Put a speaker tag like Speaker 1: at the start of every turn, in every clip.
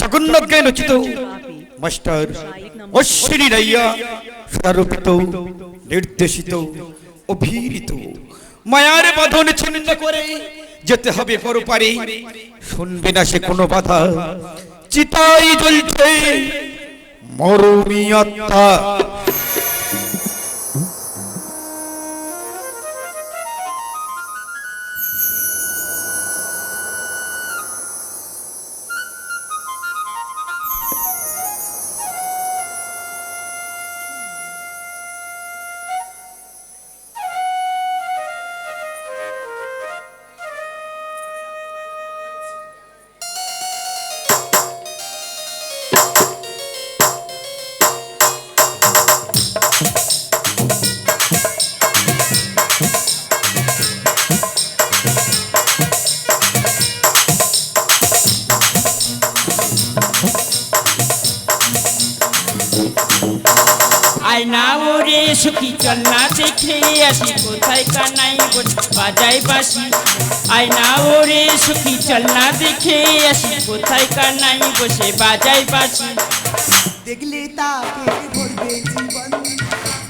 Speaker 1: জগন্নাথ জ্ঞান উচিত মাস্টার অশ্বিনী রাইয়া স্বরূপিত নির্দেশিত অভিরিত মায়ার বাঁধন ছিন্ন করে যেতে হবে পরপারে। শুনবে না সে কোনো বাধা। চিতাই জ্বলছে মরমী আত্মা।
Speaker 2: আয়না ওরে? সুখী চল না দেখে আসি কোথায় কানাই বোন বাজাই বাসি আয়না ওরে সুখী চল না দেখে আসি কোথায় কানাই বসে বাজাই বাসি
Speaker 3: দেখলে তাকে ভরবে জীবন।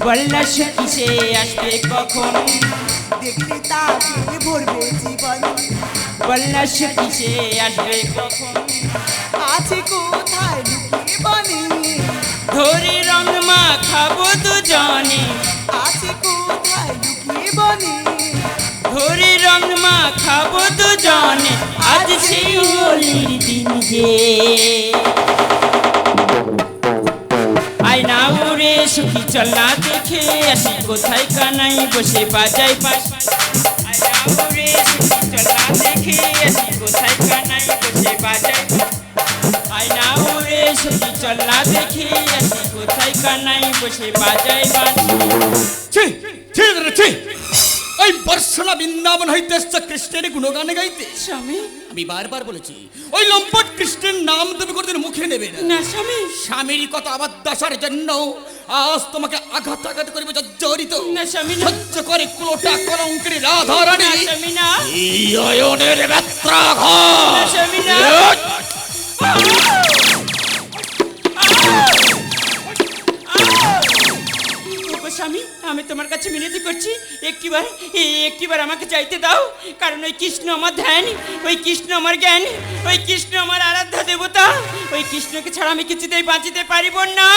Speaker 2: বল না সুখী সে আসবে কখন?
Speaker 3: দেখলে তাকে ভরবে জীবন।
Speaker 2: বল না সুখী সে আসবে কখন?
Speaker 3: আছে কোথায়
Speaker 2: দুজনে
Speaker 3: আছে কোথায় লুকিয়ে বনে?
Speaker 2: ধরে রং মা খাব দুজনে। আজ সেই হোলির দিন যে। আয়না উড়ে সুখী চল না দেখে আসি কোথায় কানাই বসে বাজাই পাশি। আয়না উড়ে সুখী চল না দেখে আসি কোথায় কানাই বসে বাজাই উড়ে সুখী চল না কোথায় কানাই বসে বাজাই
Speaker 1: ছি ওই বর্ষনা বৃন্দাবন হইতে এসছে কৃষ্ণের গুণগানে গাইতে।
Speaker 2: স্বামী।
Speaker 1: আমি বারবার বলেছি ওই লম্পট কৃষ্ণের নাম তুমি কোনদিন মুখে নেবে না।
Speaker 2: স্বামী।
Speaker 1: স্বামীর কত আবাদ্দাসার জন্য আজ তোমাকে আঘাত আঘাত করিবে জর্জরিত।
Speaker 2: না স্বামী
Speaker 1: সহ্য করে কুলোটা কলঙ্কের রাধা রানী
Speaker 2: না স্বামী না।
Speaker 1: এই অয়নের ব্যত্রাঘাত।
Speaker 2: স্বামী না। স্বামী আমি তোমার কাছে মিনতি করছি একটিবার একটিবার আমাকে চাইতে দাও কারণ ওই কৃষ্ণ আমার ধ্যান ওই কৃষ্ণ আমার জ্ঞান ওই কৃষ্ণ আমার আরাধ্যা দেবতা ওই কৃষ্ণকে ছাড়া আমি কিছুতেই বাঁচিতে পারিব না।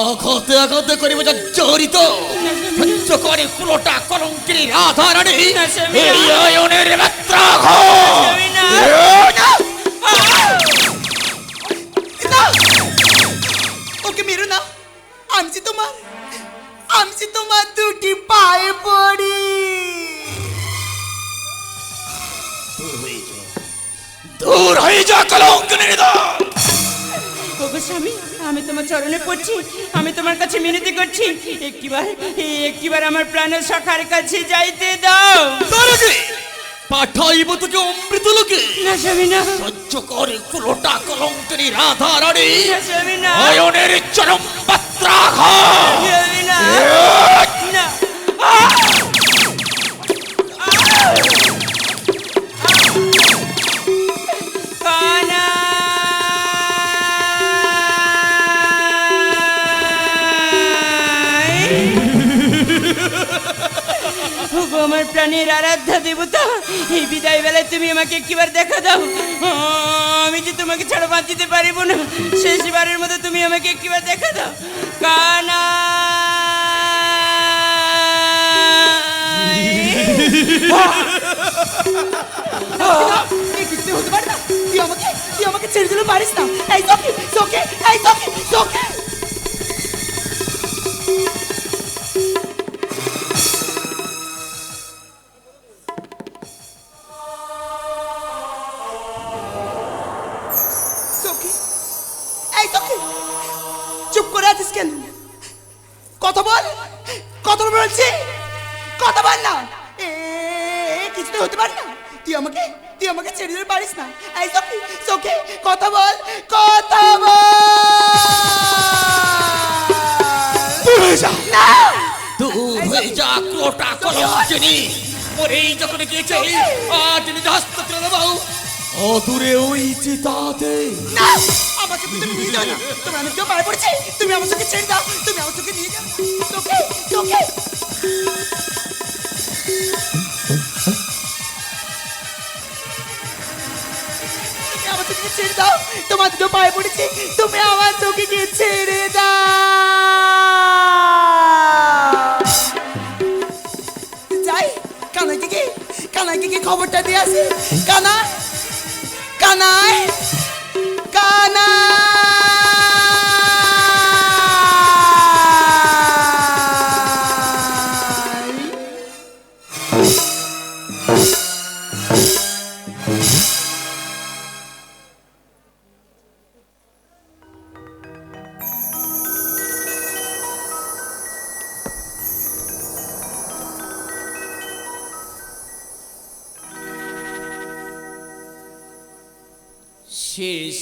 Speaker 1: আঘাতে আঘাতে করিবে জর্জরিত সহ্য করে কুলোটা কলঙ্কের এই!
Speaker 3: ওকে মেরো না। আমি যে তোমার আমি যে তোমার দুটি পায়ে পড়ি।
Speaker 1: দূর হয়ে যা। কলঙ্কের হৃদয়
Speaker 2: ওগো স্বামী আমি তোমার চরণে পড়ছি আমি তোমার কাছে মিনতি করছি। একটিবার এই একটিবার আমার প্রাণের সখার কাছে যাইতে দাও।
Speaker 1: পাঠাইব তোকে অমৃত লোকে
Speaker 2: না স্বামী না।
Speaker 1: সহ্য করে কুলোটা কলঙ্কের রাধা রানী
Speaker 2: না স্বামী না।
Speaker 1: অয়নের চরম পাত্রাঘাত।
Speaker 2: স্বামী না। ওগো আমার প্রাণের আরাধ্যা দেবতা, এই বিদায় বেলায় তুমি আমাকে একটিবার দেখা দাও। আমি যে তোমাকে ছাড়া বাঁচিতে পারিব না, শেষবারের মতো তুমি আমাকে একটিবার দেখা দাও। কানা।
Speaker 3: না? আমাকে, তুই আমাকে ছেড়ে দিলে পারিস না। এই সখি সখি, এই সখি সখি। আমাকে তুই আমাকে ছেড়ে দিতে পারিস না। এই সখি সখি কথা বল কথা বল।
Speaker 1: হয়ে যা।
Speaker 3: না।
Speaker 1: দূর হয়ে যা কুলোটা কলঙ্কিনী ওরেই যখন গিয়েছে আর তিনি হস্ত তুলে দেবো। অদূরে ওই চিতাতে।
Speaker 3: না। চোখে তুমি নিয়ে যাও না। তুমি আমি কেউ পায়ে পড়ছি। তুমি আমার চোখে ছেড়ে দাও। তুমি আমার চোখে নিয়ে যাও। তোকে তোকে পায়ে পড়েছি, তুমি আমার চোখে গিয়ে ছেড়ে যাই, কানাইকে কি কানাইকে কি খবরটা দিয়ে আসি? কানা কানাই কানাই।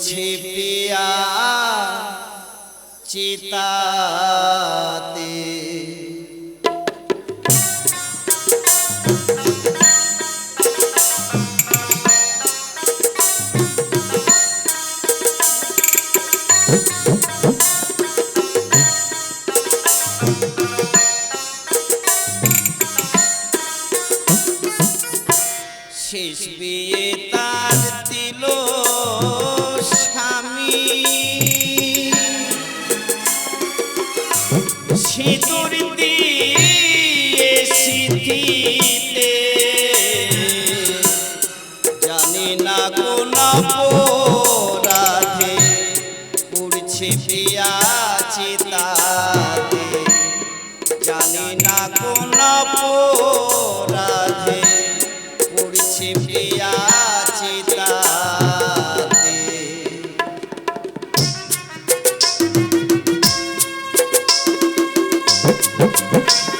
Speaker 4: পড়ছে পিয়া চিতাতে সিঁদুর দিয়ে সিথিতে। জানি না কোন Oops, oops.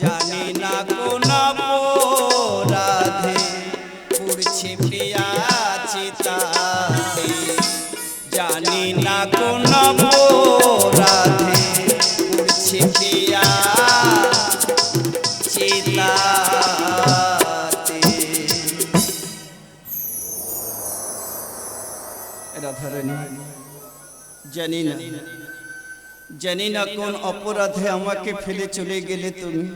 Speaker 4: জানি না কোন রাধে পুড়ছি জানি না কোন রাধে চিতা রাধারানী জানি না। জানি না কোন অপরাধে আমাকে ফেলে চলে গেলে তুমি।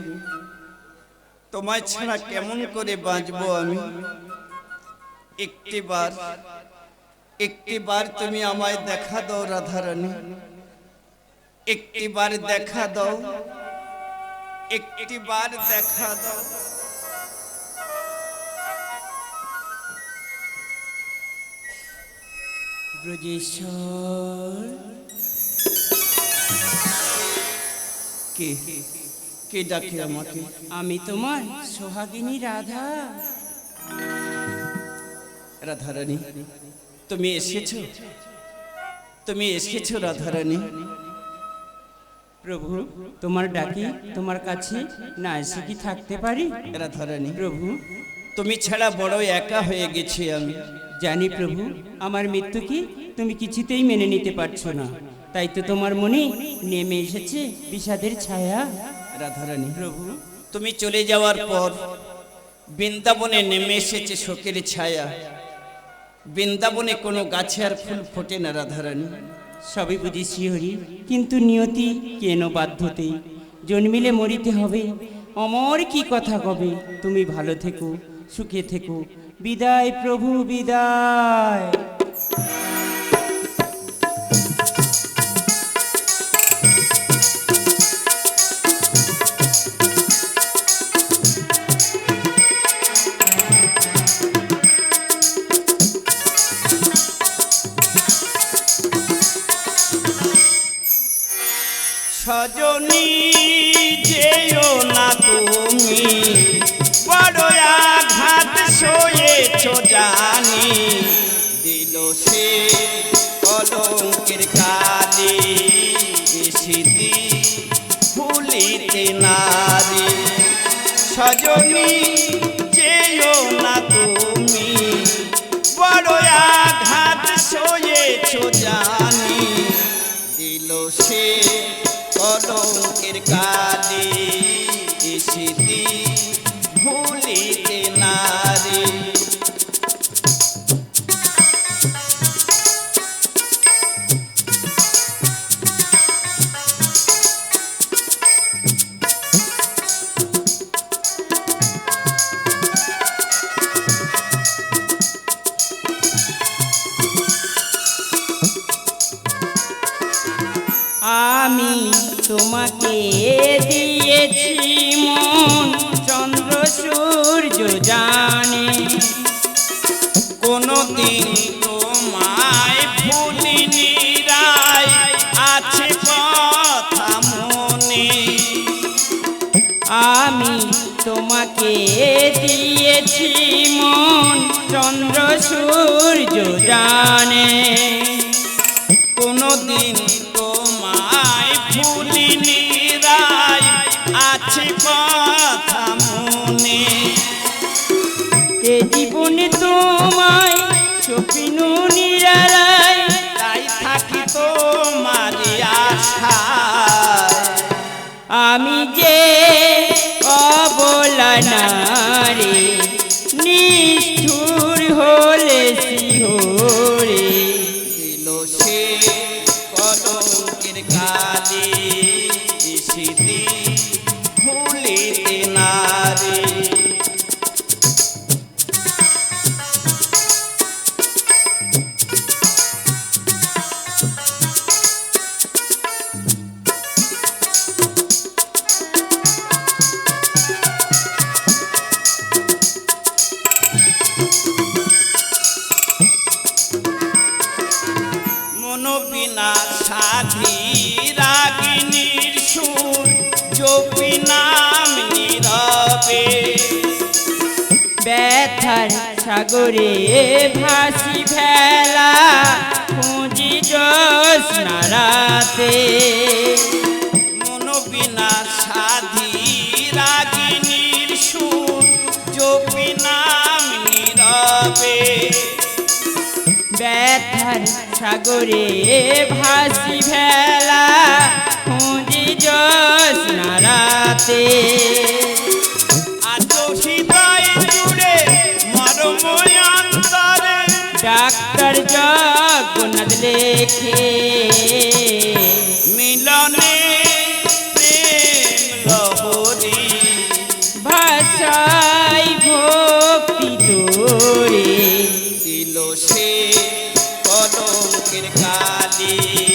Speaker 4: তোমায় ছাড়া কেমন করে বাঁচবো আমি? একটিবার একটিবার তুমি আমায় দেখা দাও, রাধারানী। একটিবার দেখা দাও, একটিবার দেখা দাও।
Speaker 2: ব্রজেশ্বর
Speaker 4: কে কে ডাকে আমাকে?
Speaker 2: আমি তোমার সোহাগিনী রাধা।
Speaker 4: রাধারানী তুমি এসেছ? তুমি এসেছ রাধারানী?
Speaker 2: প্রভু তোমার ডাকি তোমার কাছে না এসে কি থাকতে পারি?
Speaker 4: রাধারানী
Speaker 2: প্রভু।
Speaker 4: তুমি ছাড়া বড় একা হয়ে গেছি আমি।
Speaker 2: জানি প্রভু আমার মৃত্যু কি তুমি কিছুতেই মেনে নিতে পারছ না। তাই তো তোমার মনে নেমে এসেছে বিষাদের ছায়া।
Speaker 4: রাধারানী,
Speaker 2: প্রভু,
Speaker 4: তুমি চলে যাওয়ার পর বৃন্দাবনে নেমে এসেছে শোকের ছায়া। বৃন্দাবনে কোনো গাছে আর ফুল ফোটে না, রাধারানী।
Speaker 2: সবই বুঝি শিহরি কিন্তু নিয়তি কেন বাধ্যতে জন্মিলে মরিতে হবে। অমর কি কথা কবে? তুমি ভালো থেকো, সুখে থেকো। বিদায় প্রভু, বিদায়। Johnny. তোমাকে দিয়েছি মন, চন্দ্র, সূর্য জানে।
Speaker 4: কোনদিন তোমায় ভুলিনি রায় আছে কথা মনে।
Speaker 2: আমি তোমাকে দিয়েছি মন, চন্দ্র, সূর্য জানে। অবলা
Speaker 4: সাধি রাগিনীর সুর জপি নাম নীরবে।
Speaker 2: ব্যথার সাগরে ভাসি ভেলা খুঁজি জ্যোৎস্না রাতে
Speaker 4: মনোবিনা সাধি
Speaker 2: ব্যথার সাগরে ভাসি ভেলা খুঁজি জ্যোৎস্না
Speaker 4: নারাতে।
Speaker 2: ডাক্তার জগন্নাথ লেখে।
Speaker 4: কলঙ্কের কালি।